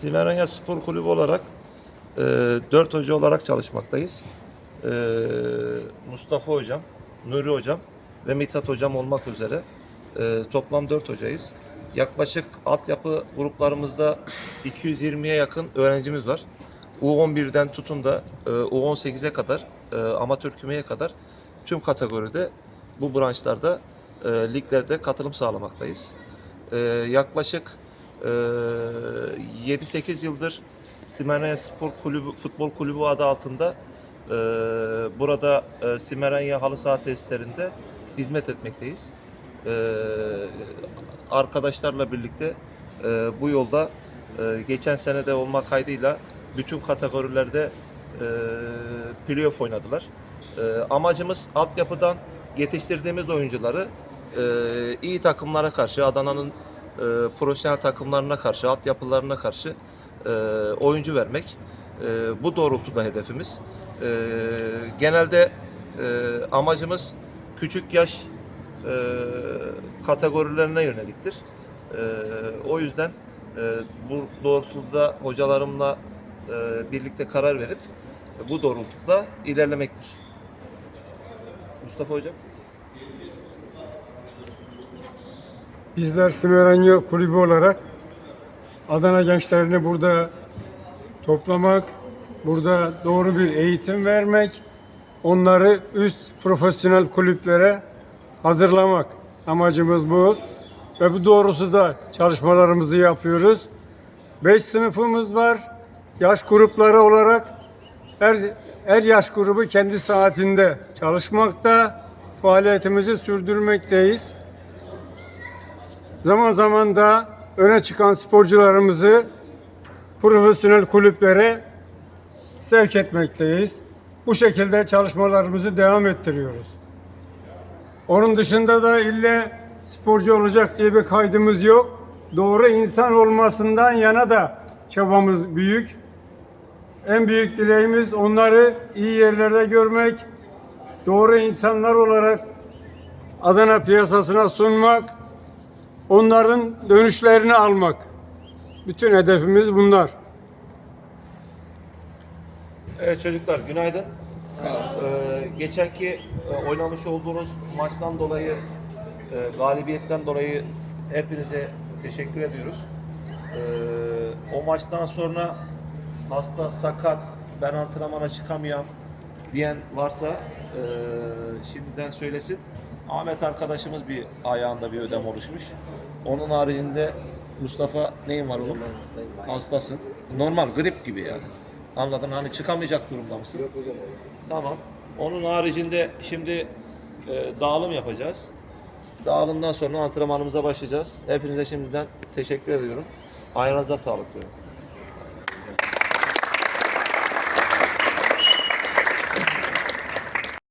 Simeranya Spor Kulübü olarak e, 4 hoca olarak çalışmaktayız. E, Mustafa Hocam, Nuri Hocam ve Mithat Hocam olmak üzere e, toplam 4 hocayız. Yaklaşık altyapı gruplarımızda 220'ye yakın öğrencimiz var. U11'den tutun da e, U18'e kadar, e, amatör kümeye kadar tüm kategoride bu branşlarda e, liglerde katılım sağlamaktayız. E, yaklaşık 7-8 yıldır Simeranya Spor Kulübü, Futbol Kulübü adı altında e, burada e, Simeranya halı saha tesislerinde hizmet etmekteyiz. E, arkadaşlarla birlikte e, bu yolda e, geçen sene de olmak kaydıyla bütün kategorilerde e, playoff oynadılar. E, amacımız altyapıdan yetiştirdiğimiz oyuncuları e, iyi takımlara karşı, Adana'nın e, profesyonel takımlarına karşı, altyapılarına karşı e, oyuncu vermek. E, bu doğrultuda hedefimiz. E, genelde e, amacımız küçük yaş e, kategorilerine yöneliktir. E, o yüzden e, bu doğrultuda hocalarımla e, birlikte karar verip bu doğrultuda ilerlemektir. Mustafa Hocam. Bizler Simeranya Kulübü olarak Adana gençlerini burada toplamak, burada doğru bir eğitim vermek, onları üst profesyonel kulüplere hazırlamak amacımız bu. Ve bu doğrusu da çalışmalarımızı yapıyoruz. Beş sınıfımız var. Yaş grupları olarak her, her yaş grubu kendi saatinde çalışmakta. Faaliyetimizi sürdürmekteyiz. Zaman zaman da öne çıkan sporcularımızı profesyonel kulüplere sevk etmekteyiz. Bu şekilde çalışmalarımızı devam ettiriyoruz. Onun dışında da ille sporcu olacak diye bir kaydımız yok. Doğru insan olmasından yana da çabamız büyük. En büyük dileğimiz onları iyi yerlerde görmek, doğru insanlar olarak Adana piyasasına sunmak, onların dönüşlerini almak. Bütün hedefimiz bunlar. Evet çocuklar günaydın. Ee, geçenki e, oynamış olduğunuz maçtan dolayı, e, galibiyetten dolayı hepinize teşekkür ediyoruz. Ee, o maçtan sonra hasta, sakat, ben antrenmana çıkamayam diyen varsa e, şimdiden söylesin. Ahmet arkadaşımız bir ayağında bir ödem oluşmuş. Onun haricinde Mustafa neyin var oğlum? Hastasın. Normal grip gibi yani. Anladın hani çıkamayacak durumda mısın? Yok hocam. Tamam. Onun haricinde şimdi e, dağılım yapacağız. Dağılımdan sonra antrenmanımıza başlayacağız. Hepinize şimdiden teşekkür ediyorum. Ayağınıza sağlık diyorum.